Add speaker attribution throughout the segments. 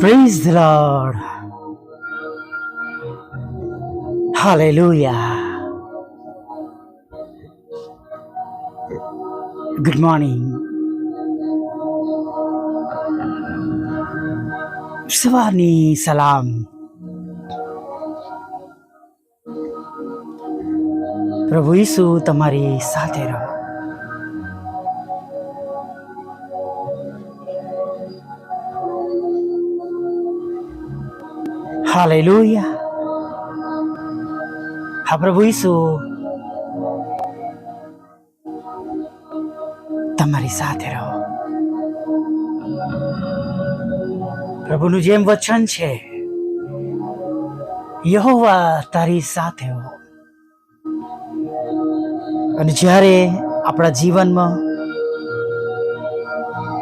Speaker 1: Praise the Lord. Hallelujah. Good morning. સવારની સલામ પ્રભુ ઈસુ તમારી સાથે રહો હાલેલુયા હા પ્રભુ ઈસુ તમારી સાથે રહો. પ્રભુનું જેમ વચન છે, યહોવા તારી સાથે હો. અને જ્યારે આપણા જીવનમાં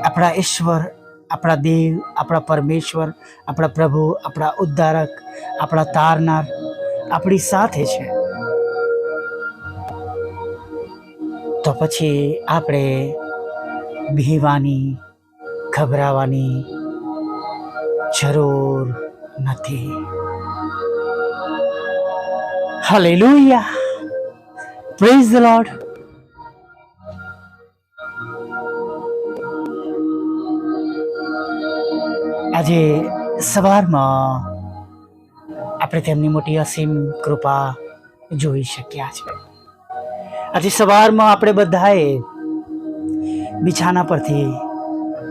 Speaker 1: આપણા ઈશ્વર આપણા દેવ, આપણા પરમેશ્વર, આપણા પ્રભુ, આપણા ઉદ્ધારક, આપણા તારનાર આપણી સાથે છે. તો પછી આપણે ભીવાની, ગભરાવાની જરૂર નથી. હાલેલુયા પ્રેઝ ધ લોર્ડ આજે સવારમાં આપણે તેમની મોટી અસીમ કૃપા જોઈ શક્યા છે. આજે સવારમાં આપણે બધાએ બિછાના પરથી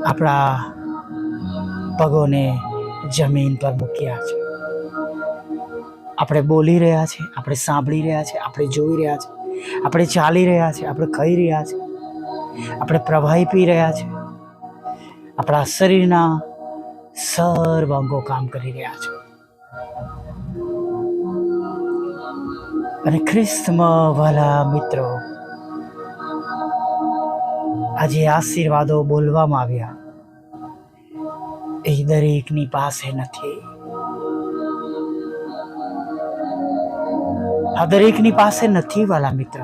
Speaker 1: આપણા પગોને જમીન પર મૂક્યા છે. આપણે બોલી રહ્યા છે, આપણે સાંભળી રહ્યા છે, આપણે જોઈ રહ્યા છે, આપણે ચાલી રહ્યા છે, આપણે ખાઈ રહ્યા છે, આપણે પ્રવાહી પી રહ્યા છે. આપણા શરીરના સર્વ અંગો કામ કરી રહ્યા છો. અને ખ્રિસ્તમાં વાલા મિત્રો, આજે આશીર્વાદો બોલવામાં આવ્યા. એ દરેકની પાસે નથી. આ દરેકની પાસે નથી વાલા મિત્ર.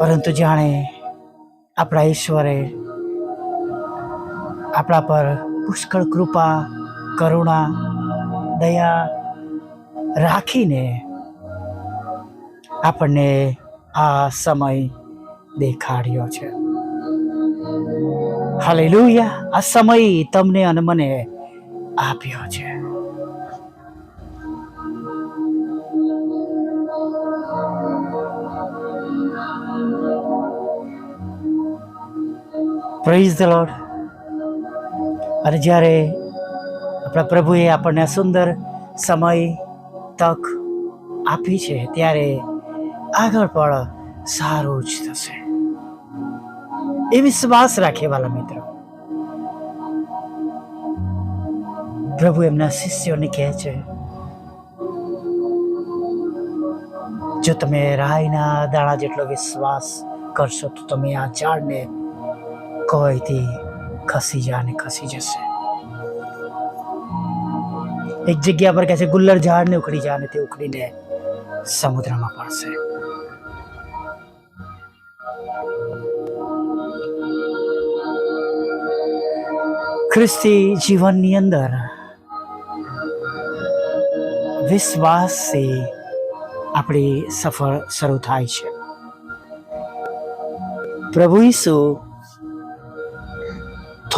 Speaker 1: પરંતુ જાણે આપણા ઈશ્વરે આપણા પર પુષ્કળ કૃપા, કરુણા, દયા રાખીને આપણને આ સમય દેખાડ્યો છે. હાલેલુયા. આ સમય તમને અને મને આપ્યો છે. પ્રેઝ ધ લોર્ડ અને જ્યારે આપણા પ્રભુએ આપણને સુંદર સમય, તક આપી છે, ત્યારે આગળ પણ સારું જ થશે. એ વિશ્વાસ રાખે વાલા મિત્રો. પ્રભુ એમના શિષ્યોને કહે છે, જો તમે રાયના દાણા જેટલો વિશ્વાસ કરશો, તો તમે આ ઝાડને કોઈથી ખસી જા ને ખસી જશે. એક જગ્યા પર કહે છે, ગુલ્લર ઝાડને ઉખડી જા ને તે ઉખડીને સમુદ્રમાં પડશે. ખ્રિસ્તી જીવનની અંદર વિશ્વાસથી આપણી સફળ શરૂ થાય છે. પ્રભુ ઈસુ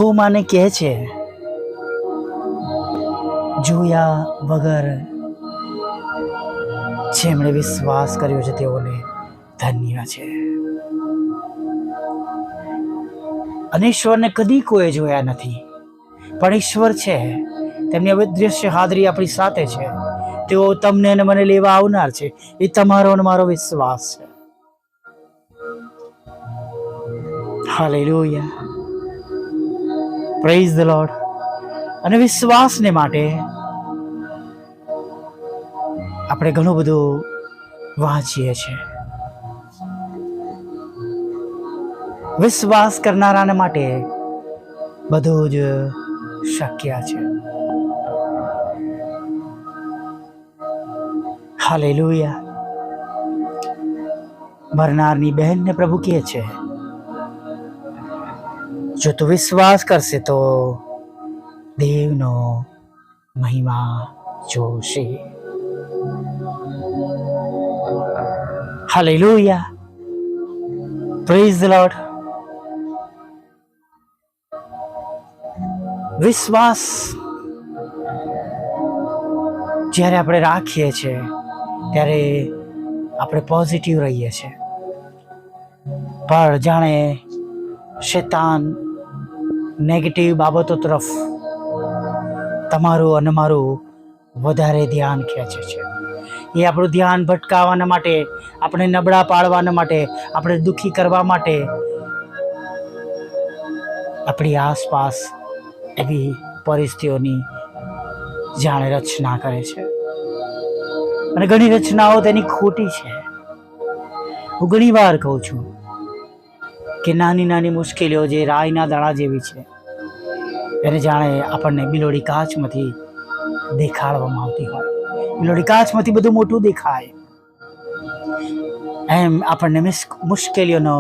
Speaker 1: થોમાને કહે છે, જોયા વગર જેમણે વિશ્વાસ કર્યો છે, તેઓને ધન્ય છે. અને ઈશ્વરને કદી કોઈ જોયા નથી. પણ ઈશ્વર છે, તેમની અવિદ્રશ્ય હાજરી આપણી સાથે છે. તેઓ તમને અને મને લેવા આવનાર છે. એ તમારો અને મારો વિશ્વાસ છે. હાલેલુયા. પ્રેઝ ધ લોર્ડ અને વિશ્વાસને માટે આપણે ઘણું બધું વાંચીએ છીએ. વિશ્વાસ કરનારાને માટે બધું જ શક્ય છે. હાલેલુયા મરનારની બહેનને પ્રભુ કહે છે જો તું વિશ્વાસ કરશે તો દેવનો મહિમા જોશે. હાલેલુયા. પ્રેઝ ધ લોર્ડ વિશ્વાસ જ્યારે આપણે રાખીએ છીએ, ત્યારે આપણે પોઝિટિવ રહીએ છીએ. પણ જાણે શેતાન નેગેટિવ બાબતો તરફ તમારું અને મારું વધારે ધ્યાન ખેંચે છે. એ આપણું ધ્યાન ભટકાવવાના માટે, આપણે નબળા પાડવાના માટે, આપણે દુઃખી કરવા માટે આપણી આસપાસ એવી પરિસ્થિતિઓની જાણે રચના કરે છે. અને ઘણી રચનાઓ તેની ખોટી છે. હું ઘણી વાર કહું છું કે નાની નાની મુશ્કેલીઓ જે રાયના દાણા જેવી છે, એને જાણે આપણને બિલોડી કાચમાંથી દેખાડવામાં આવતી હોય. બિલોડી કાચમાંથી બધું મોટું દેખાય. એમ આપણને મુશ્કેલીઓનો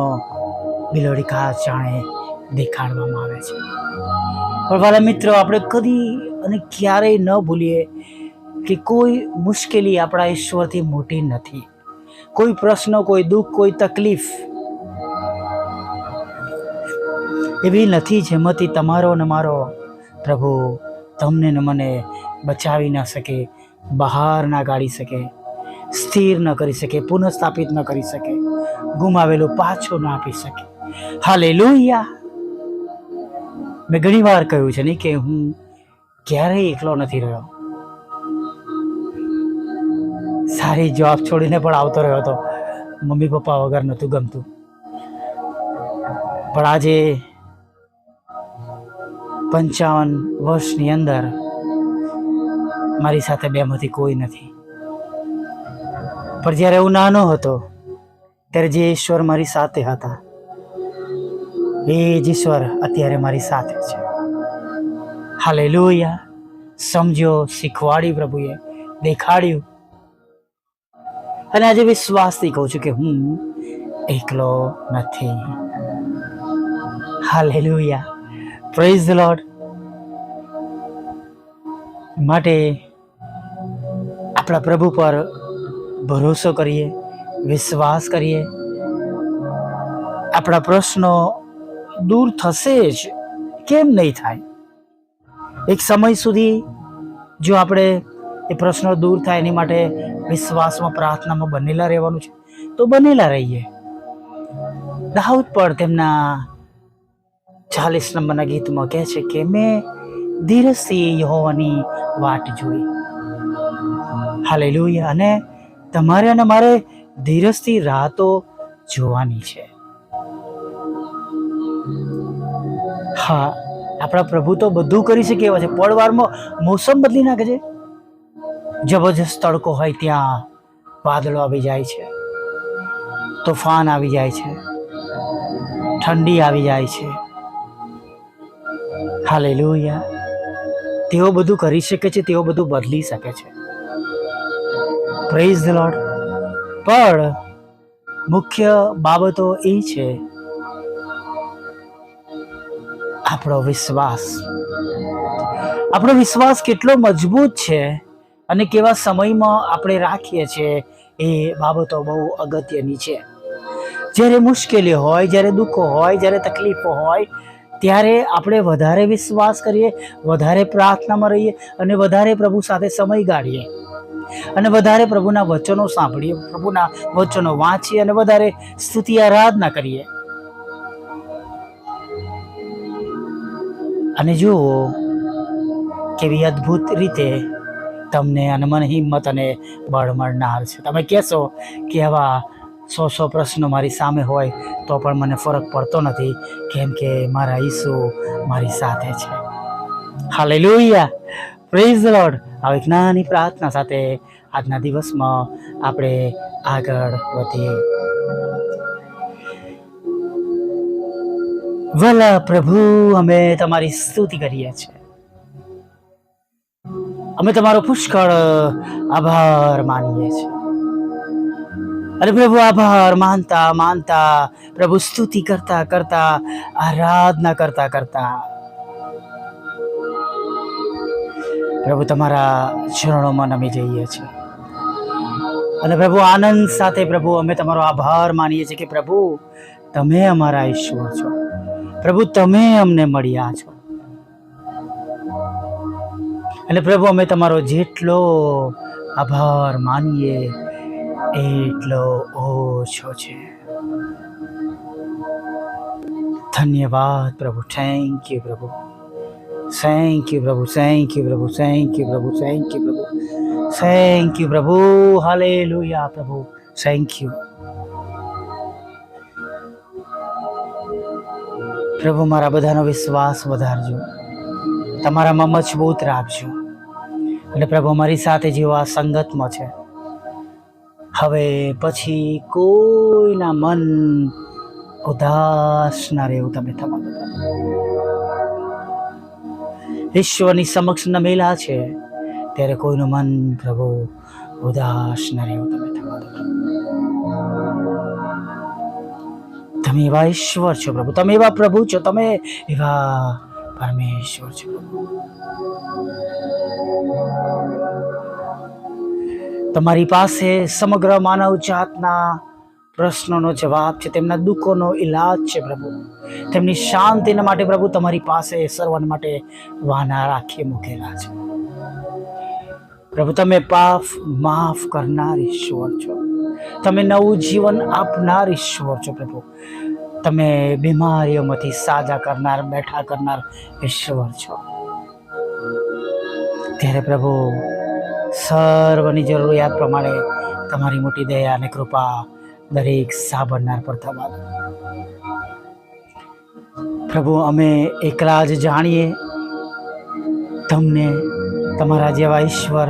Speaker 1: બિલોડી કાચ જાણે દેખાડવામાં આવે છે. પણ વાલા મિત્રો, આપણે કદી અને ક્યારેય ન ભૂલીએ કે કોઈ મુશ્કેલી આપણા ઈશ્વરથી મોટી નથી. કોઈ પ્રશ્ન, કોઈ દુઃખ, કોઈ તકલીફ એવી નથી જેમાંથી તમારો ને મારો પ્રભુ તમને ને મને બચાવી ના શકે, બહાર ના કાઢી શકે, સ્થિર ન કરી શકે, પુનઃસ્થાપિત ન કરી શકે, ગુમાવેલું પાછું ના આપી શકે. હાલે મેં ઘણી વાર કહ્યું છે નહીં કે હું ક્યારેય એકલો નથી રહ્યો. સારી જોબ છોડીને પણ આવતો રહ્યો હતો મમ્મી પપ્પા વગર નહોતું ગમતું. પણ આજે પંચાવન વર્ષની અંદર મારી સાથે બેમાંથી કોઈ નથી. પણ જ્યારે હું નાનો હતો, ત્યારે જે ઈશ્વર મારી સાથે હતા, એ જ ઈશ્વર અત્યારે મારી સાથે છે. હાલે સમજ્યો, શીખવાડ્યું પ્રભુએ, દેખાડ્યું. અને આજે વિશ્વાસથી કહું છું કે હું એકલો નથી. હાલેલુયા. પ્રેઝ ધ લોર્ડ માટે આપણા પ્રભુ પર ભરોસો કરીએ, વિશ્વાસ કરીએ. આપણા પ્રશ્નો દૂર થશે જ, કેમ નહીં થાય? એક સમય સુધી જો આપણે એ પ્રશ્નો દૂર થાય એની માટે વિશ્વાસમાં, પ્રાર્થનામાં બનેલા રહેવાનું છે, તો બનેલા રહીએ. દાઉદ પણ તેમના ચાલીસ નંબરના ગીતમાં કહે છે કે મેં ધીરજથી યહોવાની વાટ જોઈ. હાલે હાલેલુયા. અને તમારે અને મારે ધીરજથી રાહતો જોવાની છે. હા, આપણા પ્રભુ તો બધું કરી શકે એવા છે. પળવારમાં મોસમ બદલી નાખે છે. જબરજસ્ત તડકો હોય ત્યાં વાદળો આવી જાય છે. તોફાન આવી જાય છે. ઠંડી આવી જાય છે. હાલેલુયા. તેઓ બધું કરી શકે છે, તેઓ બધું બદલી શકે છે. પ્રેઝ ધ લોર્ડ પણ મુખ્ય બાબતો એ છે, આપણો વિશ્વાસ. આપણો વિશ્વાસ કેટલો મજબૂત છે અને કેવા સમયમાં આપણે રાખીએ છીએ એ બાબતો બહુ અગત્યની છે. જ્યારે મુશ્કેલી હોય, જ્યારે દુઃખો હોય, જ્યારે તકલીફો હોય ત્યારે આપણે વધારે વિશ્વાસ કરીએ, વધારે પ્રાર્થનામાં રહીએ અને વધારે પ્રભુ સાથે સમય ગાળીએ. અને વધારે પ્રભુના વચનો સાંભળીએ, પ્રભુના વચનો વાંચીએ અને વધારે સ્તુતિ આરાધના કરીએ. અને જુઓ કેવી અદ્ભુત રીતે તમને અને મને હિંમત અને બળ મળનાર છે. તમે કહેશો કે આવા સો સો પ્રશ્નો મારી સામે હોય તો પણ મને ફરક પડતો નથી, કેમ કે મારા ઈસુ મારી સાથે છે. હાલેલુયા પ્રેઝ લોડ આવી નાની પ્રાર્થના સાથે આજના દિવસમાં આપણે આગળ વધીએ. વલા પ્રભુ, અમે તમારી સ્તુતિ કરીએ છીએ. અમે તમારો પુષ્કળ આભાર માનીએ છીએ. અને પ્રભુ આભાર, માનતા માનતા, પ્રભુ સ્તુતિ કરતા કરતા, આરાધના કરતા કરતા. પ્રભુ તમારા ચરણોમાં નમી જઈએ છીએ. અને પ્રભુ આનંદ સાથે પ્રભુ અમે તમારો આભાર માનીએ છીએ કે પ્રભુ, તમે અમારા ઈશ્વર છો. પ્રભુ, તમે અમને મળ્યા છો. અને પ્રભુ અમે તમારો જેટલો આભાર માનીએ એટલો ઓછો છે. ધન્યવાદ પ્રભુ થેન્ક યુ પ્રભુ. થેન્ક યુ પ્રભુ થેન્ક યુ પ્રભુ થેન્ક યુ પ્રભુ થેન્ક યુ પ્રભુ. થેન્ક યુ પ્રભુ હાલેલુયા પ્રભુ. થેન્ક યુ પ્રભુ, મારા બધાનો વિશ્વાસ વધારજો. તમારામાં મજબૂત રાખજો. અને પ્રભુ અમારી સાથે જેવા સંગતમાં છે. હવે પછી કોઈના મન ઉદાસ ના રહેવું તમે તમારું ઈશ્વરની સમક્ષ નમેલા છે, ત્યારે કોઈનું મન પ્રભુ ઉદાસ ન રહેવું તમે દો તમે એવા ઈશ્વર છો પ્રભુ, તમે એવા પ્રભુ છો, તમે એવા પરમેશ્વર છો પ્રભુ. તમારી પાસે સમગ્ર માનવ જાતના પ્રશ્નોનો જવાબ છે, તેમના દુઃખોનો ઈલાજ છે પ્રભુ. તેમની શાંતિના માટે પ્રભુ તમારી પાસે સર્વન માટે વાના રાખી મૂકેલા છે. પ્રભુ, તમે પાપ માફ કરનાર ઈશ્વર છો. તમે નવું જીવન આપનાર ઈશ્વર છો પ્રભુ. તમે બીમારીઓમાંથી સાજા કરનાર, બેઠા કરનાર ઈશ્વર છો. ત્યારે પ્રભુ સર્વની જરૂરિયાત પ્રમાણે તમારી મોટી દયા અને કૃપા દરેક સાંભળનાર પર થવા પ્રભુ, અમે એકલા જ જાણીએ. તમને તમારા જેવા ઈશ્વર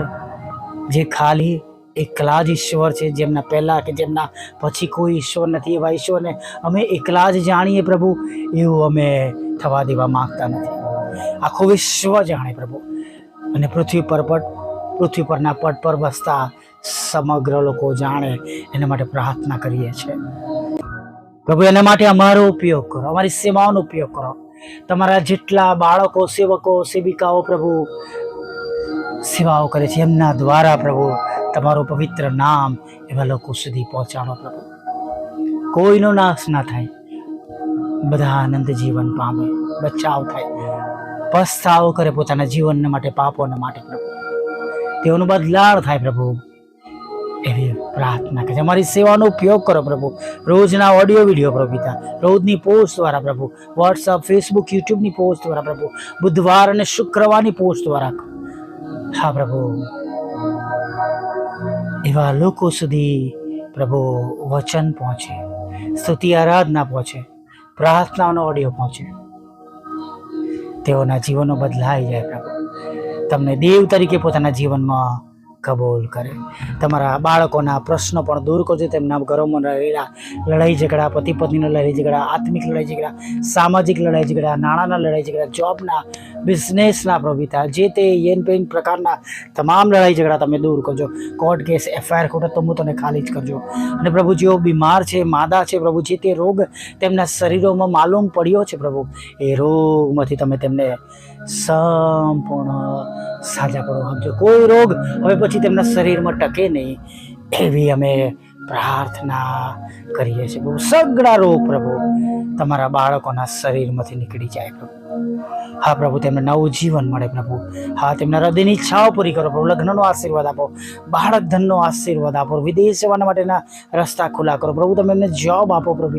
Speaker 1: જે ખાલી એકલા જ ઈશ્વર છે, જેમના પહેલાં કે જેમના પછી કોઈ ઈશ્વર નથી એવા ઈશ્વરને અમે એકલા જ જાણીએ પ્રભુ, એવું અમે થવા દેવા માગતા નથી. આખું વિશ્વ જાણે પ્રભુ. અને પૃથ્વી પર પટ પૃથ્વી પરના પટ પર વસતા સમગ્ર લોકો જાણે એના માટે પ્રાર્થના કરીએ છીએ. પ્રભુ, એના માટે અમારો ઉપયોગ કરો, અમારી સેવાઓનો ઉપયોગ કરો. તમારા જેટલા બાળકો, સેવકો, સેવિકાઓ પ્રભુ, સેવાઓ કરે છે, એમના દ્વારા પ્રભુ, તમારું પવિત્ર નામ એવા લોકો સુધી પહોંચાડો પ્રભુ. કોઈનો નાશ ના થાય, બધા આનંદ જીવન પામે, બચાવ થાય. પસ્તાવો કરે પોતાના જીવનને માટે, પાપોને માટે પ્રભુ. તેઓનો બદલાવ થાય પ્રભુ. એવી પ્રાર્થના કે અમારી સેવાનો ઉપયોગ કરો પ્રભુ. રોજના ઓડિયો વીડિયો પ્રભુ પિતા. રોજની પોસ્ટ દ્વારા પ્રભુ. વોટ્સઅપ ફેસબુક યુટ્યુબની પોસ્ટ દ્વારા પ્રભુ. બુધવાર અને શુક્રવારની પોસ્ટ દ્વારા. હા પ્રભુ. એવા લોકો સુધી પ્રભુ વચન પહોંચે. સ્તુતિ, આરાધના પહોંચે. પ્રાર્થનાનો ઓડિયો પહોંચે. તેઓના જીવનો બદલાઈ જાય પ્રભુ. તમને દેવ તરીકે પોતાના જીવનમાં કબૂલ કરે. તમારા બાળકોના પ્રશ્નો પણ દૂર કરજો. તેમના ઘરોમાં રહેલા લડાઈ ઝઘડા પતિ પત્નીના લડાઈ ઝઘડા, આત્મિક લડાઈ ઝઘડા, સામાજિક લડાઈ ઝઘડા, નાણાંના લડાઈ ઝઘડા, જોબના બિઝનેસના પ્રવિતા જે તે યેન પેન પ્રકારના તમામ લડાઈ ઝઘડા તમે દૂર કરજો. કોર્ટ કેસ, એફઆઈઆર તો હું તને ખાલી જ કરજો. અને પ્રભુ, જેઓ બીમાર છે, માદા છે, પ્રભુ, જે તે રોગ તેમના શરીરોમાં માલુમ પડ્યો છે, પ્રભુ, એ રોગમાંથી તમે તેમને સંપૂર્ણ સાજા કરો આપજો કોઈ રોગ હવે પછી તેમના શરીરમાં ટકે નહીં. એવી અમે પ્રાર્થના કરીએ છીએ. પ્રભુ સગડા રોગ પ્રભુ. તમારા બાળકોના શરીરમાંથી નીકળી જાય પ્રભુ. હા પ્રભુ, તેમને નવું જીવન મળે પ્રભુ. હા, તેમના હૃદયની ઈચ્છાઓ પૂરી કરો પ્રભુ. લગ્નનો આશીર્વાદ આપો બાળક ધનનો આશીર્વાદ આપો, વિદેશ જવાના માટેના રસ્તા ખુલ્લા કરો પ્રભુ. તમે એમને જોબ આપો પ્રભુ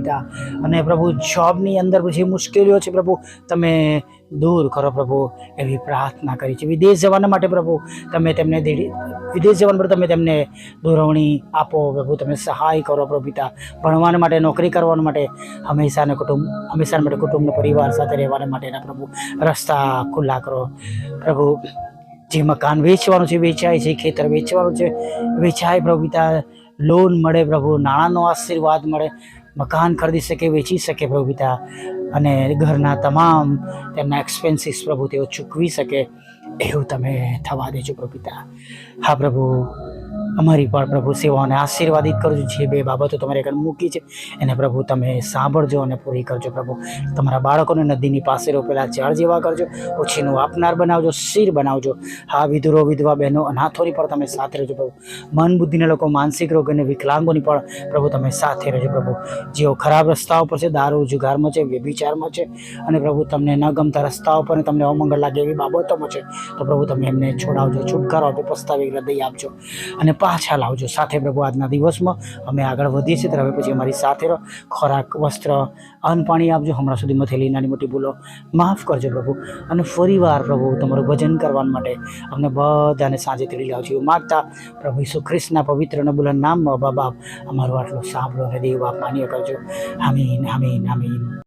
Speaker 1: અને પ્રભુ જોબની અંદર જે મુશ્કેલીઓ છે પ્રભુ. તમે દૂર કરો પ્રભુ, એવી પ્રાર્થના કરી છે. વિદેશ જવાના માટે પ્રભુ, તમે તેમને વિદેશ જવા પર તમે તેમને દોરવણી આપો, પ્રભુ, તમે સહાય કરો પ્રભુ પિતા. ભણવાના માટે, નોકરી કરવાના માટે, હંમેશાને કુટુંબ હંમેશા માટે કુટુંબના પરિવાર સાથે રહેવાના માટેના પ્રભુ. રસ્તા ખુલ્લા કરો. પ્રભુ, જે મકાન વેચવાનું છે, વેચાય છે, ખેતર વેચવાનું છે, વેચાય પ્રભુ પિતા. લોન મળે પ્રભુ, નાણાંનો આશીર્વાદ મળે. મકાન ખરીદી શકે, વેચી શકે પ્રભુ પિતા. અને ઘરના તમામ તેમના એક્સપેન્સીસ પ્રભુ તેઓ ચૂકવી શકે. એવું તમે થવા દેજો પ્રભુ પિતા હા પ્રભુ, અમારી પણ પ્રભુ સેવાઓને આશીર્વાદિત કરજો. જે બે બાબતો તમારી આગળ મૂકી છે, એને પ્રભુ તમે સાંભળજો અને પૂરી કરજો પ્રભુ. તમારા બાળકોને નદીની પાસે રોપેલા ઝાડ જેવા કરજો ઓછીનું આપનાર બનાવજો, શિર બનાવજો. હા વિધુરો, વિધવા બહેનો, અનાથોની પણ તમે સાથે રહેજો પ્રભુ. મન બુદ્ધિના લોકો, માનસિક રોગ અને વિકલાંગોની પણ પ્રભુ તમે સાથે રહેજો પ્રભુ. જેઓ ખરાબ રસ્તાઓ પર છે, દારૂ, જુગારમાં છે, વ્યભિચારમાં છે, અને પ્રભુ તમને ન ગમતા રસ્તાઓ પર તમને અમંગળ લાગે એવી બાબતોમાં છે તો પ્રભુ તમે એમને છોડાવજો, છુટકારો આપો, પસ્તાવી હૃદય આપજો. અને પાછા લાવજો. સાથે પ્રભુ આજના દિવસમાં અમે આગળ વધીએ છીએ. ત્યારે પછી અમારી સાથે રહો. ખોરાક, વસ્ત્ર, અન્ન, પાણી આપજો. હમણાં સુધીમાં થયેલી નાની મોટી ભૂલો માફ કરજો પ્રભુ. અને ફરીવાર પ્રભુ તમારું ભજન કરવા માટે અમને બધાને સાંજે તેડી લાવજો. એવું માગતા પ્રભુ ઈસુ ખ્રિસ્તના પવિત્ર નબુલા નામમાં બાપ, અમારું આટલું સાંભળો અને દેવ, બાપ માન્ય કરજો. આમીન આમીન આમીન.